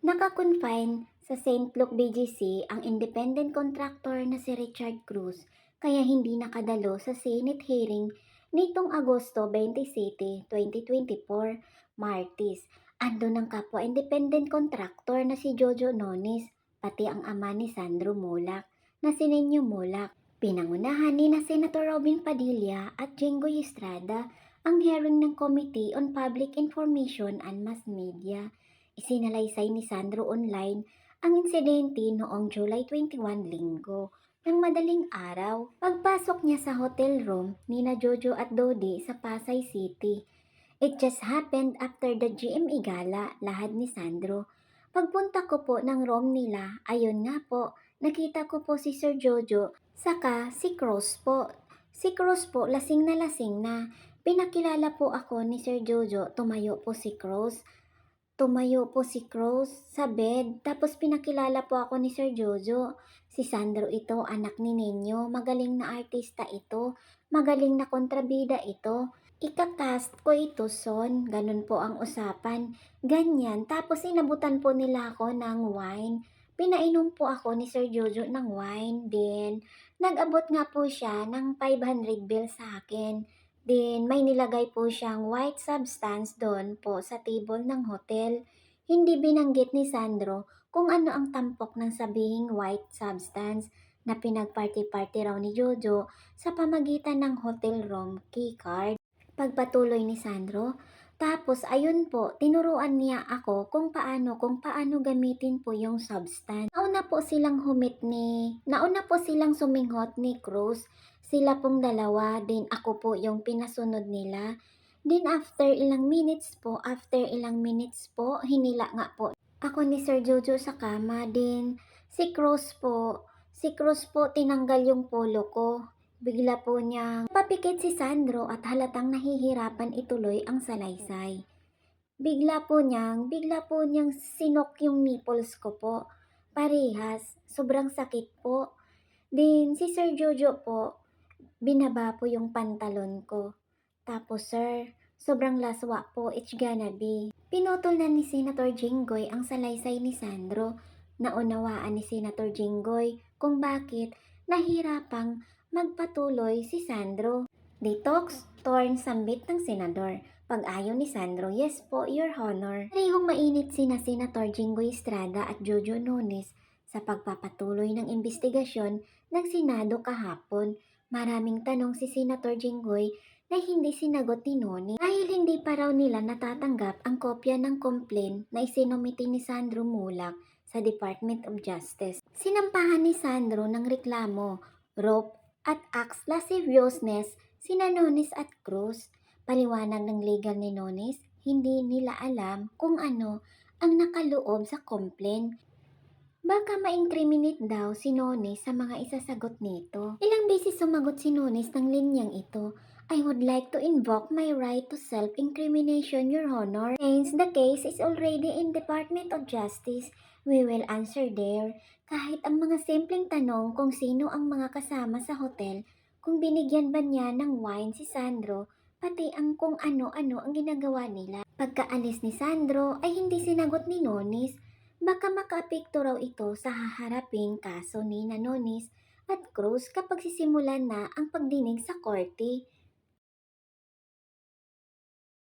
Nakakonfine sa St. Luke BGC ang independent contractor na si Richard Cruz kaya hindi nakadalo sa Senate hearing nitong Agosto 27, 2024, Martis. Ando ng kapwa independent contractor na si Jojo Nones, pati ang ama ni Sandro Mulak na si Nenyo Mulak. Pinangunahan ni na Senator Robin Padilla at Jenggoy Estrada ang hearing ng Committee on Public Information and Mass Media. Isinalaysay ni Sandro online ang insidente noong July 21 linggo ng madaling araw. Pagpasok niya sa hotel room ni na Jojo at Dodi sa Pasay City. It just happened after the GME gala, lahad ni Sandro. Pagpunta ko po ng room nila, ayun nga po, nakita ko po si Sir Jojo, saka si Cross po. Si Cross po, lasing na lasing na. Pinakilala po ako ni Sir Jojo, tumayo po si Cross. Tumayo po si Cross sa bed, tapos pinakilala po ako ni Sir Jojo. Si Sandro ito, anak ni Ninyo, magaling na artista ito, magaling na kontrabida ito. Ikakast ko ito, son. Ganun po ang usapan. Ganyan. Tapos inabutan po nila ako ng wine. Pinainom po ako ni Sir Jojo ng wine. Then, nag-abot nga po siya ng 500 bill sa akin. Then, may nilagay po siyang white substance doon po sa table ng hotel. Hindi binanggit ni Sandro kung ano ang tampok ng sabihing white substance na pinagparty-party raw ni Jojo sa pamagitan ng hotel room keycard. Pagpatuloy ni Sandro, tapos ayun po, tinuruan niya ako kung paano, kung paano gamitin po yung substance. Nauna po silang humit ni, nauna po silang suminghot ni Cruz. Sila pong dalawa, din ako po yung pinasunod nila. Then after ilang minutes po, after ilang minutes po, hinila nga po. Ako ni Sir Jojo sa kama, din si Cruz po, si Cruz po tinanggal yung polo ko. Bigla po niyang papikit si Sandro at halatang nahihirapan ituloy ang salaysay. Bigla po niyang, bigla po niyang sinok yung nipples ko po. Parehas, sobrang sakit po. Din si Sir Jojo po, binaba po yung pantalon ko. Tapos sir, sobrang laswa po, it's gonna be. Pinutol na ni Senator Jinggoy ang salaysay ni Sandro. Naunawaan ni Senator Jinggoy kung bakit nahirapang magpatuloy si Sandro. Detox, torn sambit ng senador. Pag-ayaw ni Sandro, yes po, your honor. Parehong mainit sina Senator Jinggoy Estrada at Jojo Nunes sa pagpapatuloy ng investigasyon ng Senado kahapon. Maraming tanong si Senator Jinggoy na hindi sinagot ni Noni dahil hindi pa raw nila natatanggap ang kopya ng complaint na isinomiti ni Sandro Mulak sa Department of Justice. Sinampahan ni Sandro ng reklamo, rope at acts lasciviousness sina Nones at Cruz. Paliwanag ng legal ni Nones, hindi nila alam kung ano ang nakaloob sa complaint. Baka ma-incriminate daw si Nones sa mga isasagot nito. Ilang beses sumagot si Nones ng linyang ito. I would like to invoke my right to self-incrimination, Your Honor. Since the case is already in Department of Justice, we will answer there. Kahit ang mga simpleng tanong kung sino ang mga kasama sa hotel, kung binigyan ba niya ng wine si Sandro, pati ang kung ano-ano ang ginagawa nila. Pagkaalis ni Sandro ay hindi sinagot ni Nonis. Baka makaapekto raw ito sa haharaping kaso ni Nanonis at Cruz kapag sisimulan na ang pagdinig sa korte.